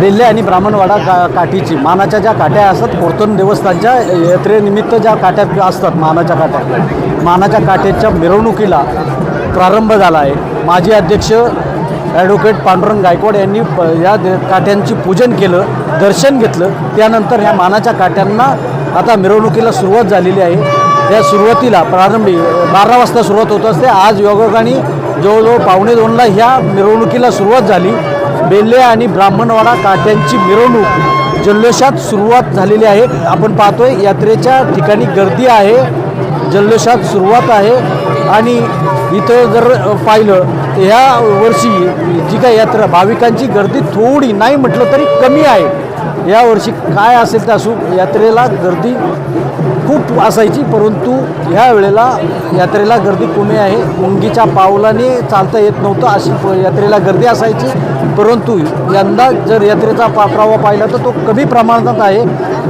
बेल्ले आणि ब्राह्मणवाडा का काठीची मानाच्या ज्या काट्या असतात कोर्तन देवस्थानच्या यात्रेनिमित्त ज्या काट्या असतात मानाच्या काट्या. मानाच्या काठ्याच्या मिरवणुकीला प्रारंभ झाला आहे. माजी अध्यक्ष ॲडव्होकेट पांडुरंग गायकवाड यांनी प- या दे- पूजन केलं दर्शन घेतलं. त्यानंतर ह्या मानाच्या काट्यांना आता मिरवणुकीला सुरुवात झालेली आहे. या सुरुवातीला प्रारंभी बारा वाजता सुरुवात होत असते. आज योगायोगाने जवळजवळ पावणे दोनला ह्या मिरवणुकीला सुरुवात झाली. बेल्ले आणि ब्राह्मणवाडा काट्यांची मिरवणूक जल्लोषात सुरुवात झालेली आहे. आपण पाहतोय यात्रेच्या ठिकाणी गर्दी आहे. जल्लोषात सुरुवात आहे. आणि इथं जर पाहिलं तर ह्या वर्षी जी काय यात्रा भाविकांची गर्दी थोडी नाही म्हटलं तरी कमी आहे. यावर्षी काय असेल ते असू यात्रेला गर्दी खूप असायची परंतु ह्या वेळेला यात्रेला गर्दी कमी आहे. मुंगीच्या पावलाने चालता येत नव्हतं अशी यात्रेला गर्दी असायची. परंतु यंदा जर यात्रेचा पा प्रवाह पाहिला तर तो कमी प्रमाणात आहे.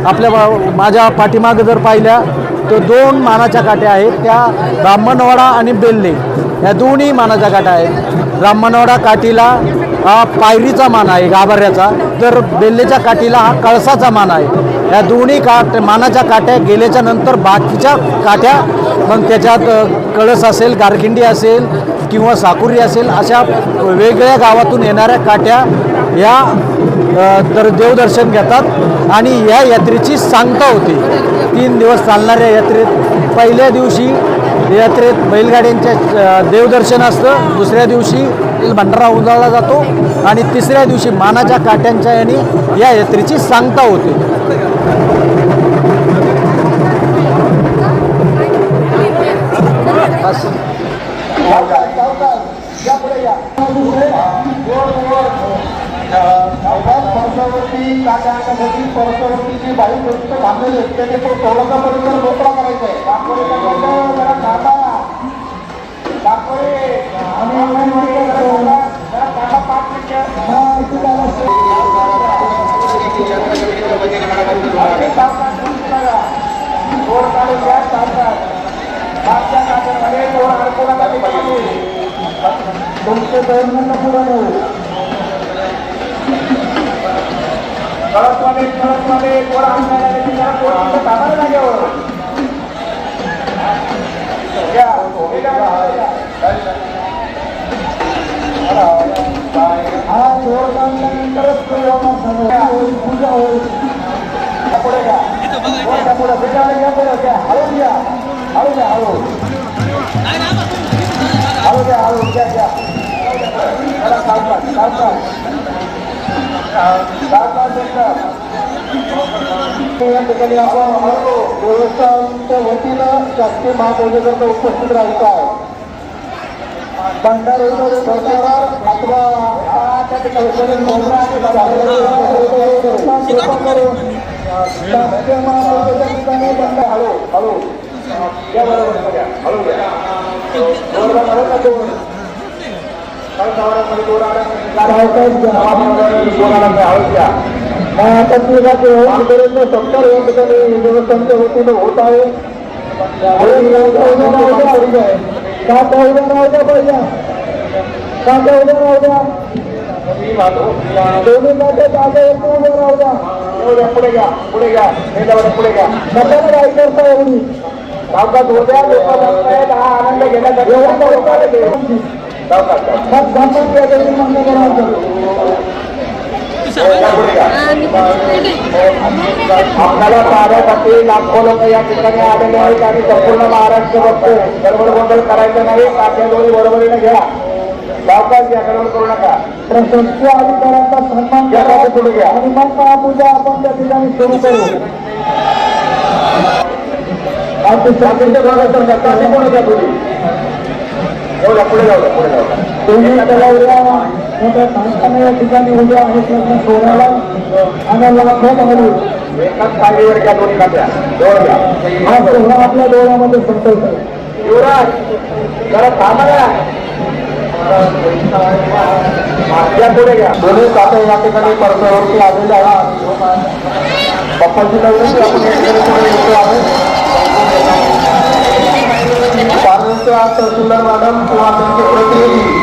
आपल्या बा- माझ्या पाठीमागं जर पाहिल्या तर दोन मानाच्या काट्या आहेत. त्या ब्राह्मणवाडा आणि बेल्ले. या दोन्ही मानाच्या काट्या आहेत. ब्राह्मणवाडा काठीला हा पायरीचा मान आहे गाभाऱ्याचा तर बेल्लेच्या काठीला हा कळसाचा मान आहे. या दोन्ही काट मानाच्या काट्या गेल्याच्यानंतर बाकीच्या काट्या मग त्याच्यात कळस असेल गारखिंडी असेल किंवा साकुरी असेल अशा वेगवेगळ्या गावातून येणाऱ्या काट्या या तर देवदर्शन घेतात आणि या यात्रेची सांगता होते. तीन दिवस चालणाऱ्या यात्रेत पहिल्या दिवशी यात्रेत बैलगाड्यांच्या देवदर्शन असतं दुसऱ्या दिवशी भंडारा उजळला जातो आणि तिसऱ्या दिवशी मानाच्या काट्यांच्या याने या यात्रेची सांगता होते. बस परसावरती बाई गोष्ट थांबलेली आहे त्याने तो थोडासा परिसर मोकळा करायचा आहे दाखवले जरा काटा दाखवले आणि अंगणवाडी जरा काटा पाच मिनिटं तोड काढून घ्या चालतात मागच्या काट्यामध्ये तोड अडकवण्यासाठी पाहिजे तुमचे गव्हर्नमेंट पुढे येऊ कळसमध्ये कळसमध्ये कोण आणणार आहे त्याला कोण या ठिकाणी आपण देवस्थानच्या वतीनं शासकीय महापूजेकरता उपस्थित राहायचं आहे भंडारे सरकार अथवा शासकीय महापूजेच्या ठिकाणी बंड हळू हळू बरोबर हळू घ्या जोरदार हळू का जोर सत्तर या ठिकाणी देवस्थानच्या वतीनं होत आहे काका उद्या राहू द्या पहिल्या काका उद्या दोन्ही काका काका एक उद्या राहू पुढे घ्या. पुढे घ्या पुढे घ्या नका काय करता एवढी सावकाश होऊ लोक बसतायत आनंद घेण्यासाठी आपल्याला पाहण्यासाठी लाखो लोक या ठिकाणी आलेले आहेत आणि संपूर्ण महाराष्ट्र बघतो. गडबड गोंधळ करायचं नाही. दोन्ही बरोबरीने घ्या. सावकाश गडबड करू नका. अधिकाऱ्यांचा सन्मान घ्या पुढे घ्या. आणि मग महापूजा आपण त्या ठिकाणी सुरू करू. भागात कोण तुम्ही? पुढे जाऊ द्या पुढे जाऊ द्या. दोन्ही तलावऱ्या मोठ्या माणसाने या ठिकाणी आहेत लग्न सोहळ्याला आणायला खूप आवडेल. एकाच पायरीवर घ्या खात्या जवळ घ्या. हा सोहळा आपल्या डोळ्यामध्ये संपवतो युवराज जरा थांबा पुढे घ्या. दोन्ही खाते या ठिकाणी परतावरती आलेले आहेत पप्पाची लग्न आपण पुढे. येतो आहे आज तहसीलदार मॅडम किंवा त्यांचे प्रतिनिधी.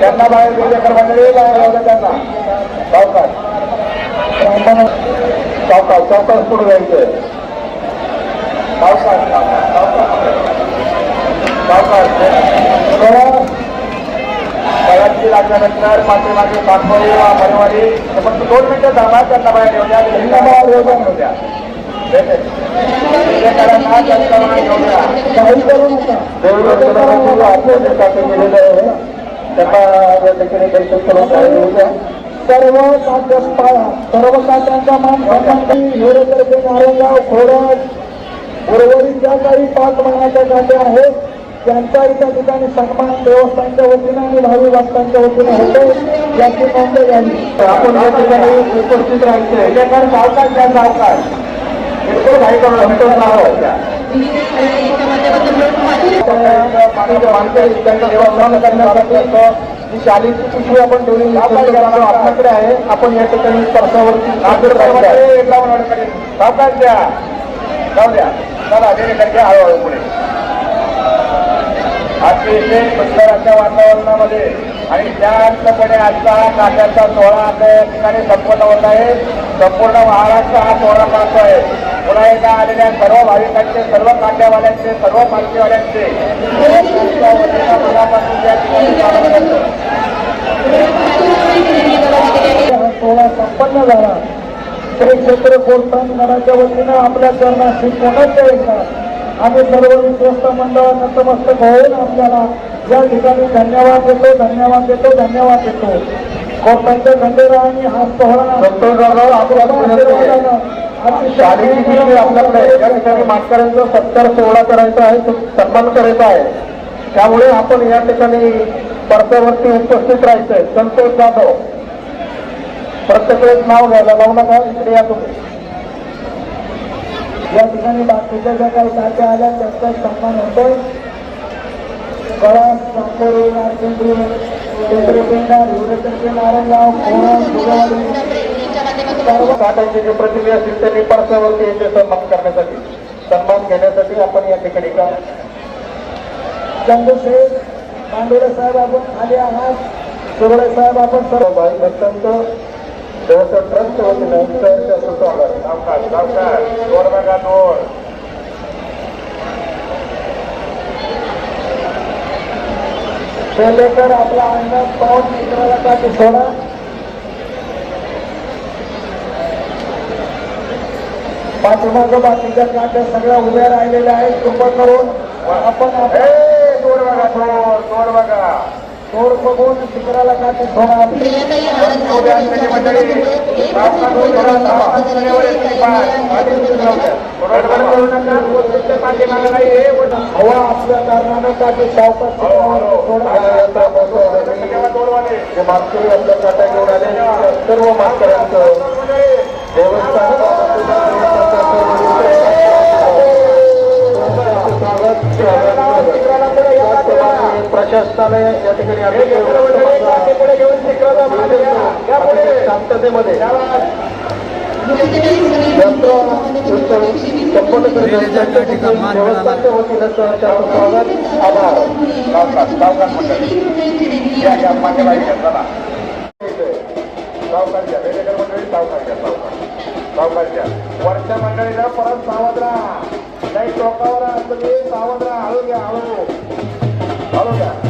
त्यांना बाहेर विजयकर त्यांना बाहेर लावलं त्यांना सावकाश सावकाश सावकाश पुढे जायचंय सावकाश सावकाश बळाची लागल्यानंतर पाठीमागे पाठवली वा परिवारी फक्त दोन मिनिटं थांबा त्यांना बाहेर येऊ त्यांना बाहेर येऊ या सर्व सर्व मान सन्मान हेरेतर्फे नारेगाव खोडद उर्वरित ज्या काही पाच महिन्याच्या काट्या आहेत त्यांचाही त्या ठिकाणी सन्मान देवस्थानच्या वतीने आणि भावी भक्तांच्या वतीने होतो याची नोंद घ्यावी आपण या ठिकाणी उपस्थित राहायचं सावकाश द्या सावकाश काही शालेची पिशवी आपण आपल्याकडे आहे. आपण या ठिकाणी स्पर्शावरती सावकाश द्या. जाऊ द्या. चला पुढे. अतिशय सुंदर अशा वातावरणामध्ये आणि शांतपणे आजचा हा काट्याचा सोहळा आता या ठिकाणी संपन्न होत आहे. संपूर्ण महाराष्ट्र हा सोहळा पाहतो आहे. पुन्हा एकदा आलेल्या सर्व भाविकांचे सर्व काट्यावाल्यांचे सर्व पालखीवाल्यांचे वतीनं सोहळा संपन्न झाला. श्री क्षेत्र गोरस्थान वतीनं आपल्या चरणाशी कोणाच्या एकदा आम्ही सर्व विश्वस्त मंडळ नतमस्तक होऊन आपल्याला या ठिकाणी धन्यवाद देतो धन्यवाद देतो धन्यवाद देतो. कोर्टांच्या खंडेरा आणि हा सोहळा आपल्याकडे. या ठिकाणी मास्टरांचा सत्कार सोहळा करायचा आहे सन्मान करायचा आहे. त्यामुळे आपण या ठिकाणी परसावरती उपस्थित राहायचंय. संतोष जाधव. प्रत्येक वेळेस नाव घ्यायला लावू नका इकडे या तुम्ही. या ठिकाणी बाकीच्या ज्या काही काट्या आल्या त्यांचा सन्मान होतो कळा साखरे नारचंद्री केंद्रपेंडा हिवरेतर्फे नारायणगाव कोरण फुलेवाडी सर्व काटांचे जे प्रतिमे असतील त्यांनी परसावरती याचे सन्मान करण्यासाठी सन्मान घेण्यासाठी आपण या ठिकाणी का? चंद्रशेठ मांडोळे साहेब आपण आले आहात. सुरळे साहेब आपण सर्व भाई भक्तांचं देवाचं ट्रस्ट होते सहर्ष सुस्वागत सावकाश सावकाश दोर बघा दोर बेलेकर आपला अंदाज पाहून मित्राला काठी सोडा. पाठीमागं बाकीच्या काट्या सगळ्या उभ्या राहिलेल्या आहेत कृपा करून. आपण दोर बघा दोर दोर बघा तोड बघून शिखराला काठी सोडा मंडळी पाठीमागं नाही हे. हवा असल्या कारणानं काठी सावकाश आपल्या घेऊन आले. त्या सर्व मास्करांचं देवस्थान. प्रशासनाने या ठिकाणी शांततेमध्ये करण्यासाठी देवस्थानच्या वतीनं स्वागत आभार. मंडळी. या या मागे बाहेर चला सावकाश घ्या वेगवेगळ्या मंडळी सावकाश घ्या सावकाश. सावकाश घ्या वरच्या मंडळीला परत सावध राहा काही टोकावर आहात तुम्ही सावध राहा हळू घ्या हळू. हळू घ्या.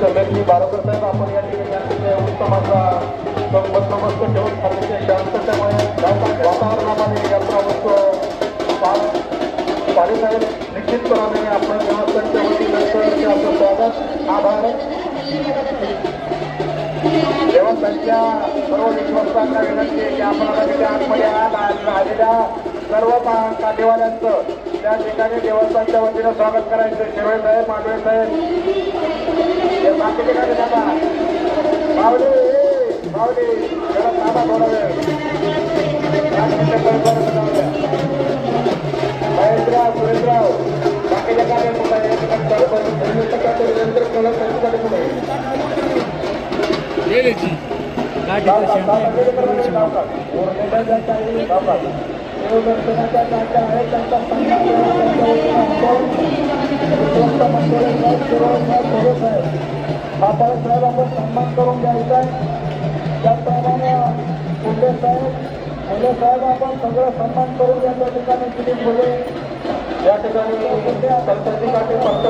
समेतनी बारोकर साहेब आपण या ठिकाणी अतिशय उत्तमाचा बंदोबस्त ठेवून शांततेमुळे वातावरणामध्ये विश्वासांना विनंती आहे की आपण आता आतमध्ये आत आज आलेल्या सर्व कांदेवाल्यांचं त्या ठिकाणी देवस्थानच्या वतीनं स्वागत करायचं शिरोळे साहेब मांडवे साहेब हे बाकीचे काय नका मावली मावली जरा थांबा थोडा वेळ महेशराव सुरेशराव बाकीच्या कुठं आहे? नंतर ठिकाणी सरपंच, संयुक्त आहे? त्यांचा सन्मान करून त्यांच्या साहेब आपण सन्मान करून घ्यायचा आहे. त्याचप्रमाणे फुले साहेब फुले साहेब आपण सगळं सन्मान करून या त्या ठिकाणी दिलीप फुले या ठिकाणी संताजी काटे फक्त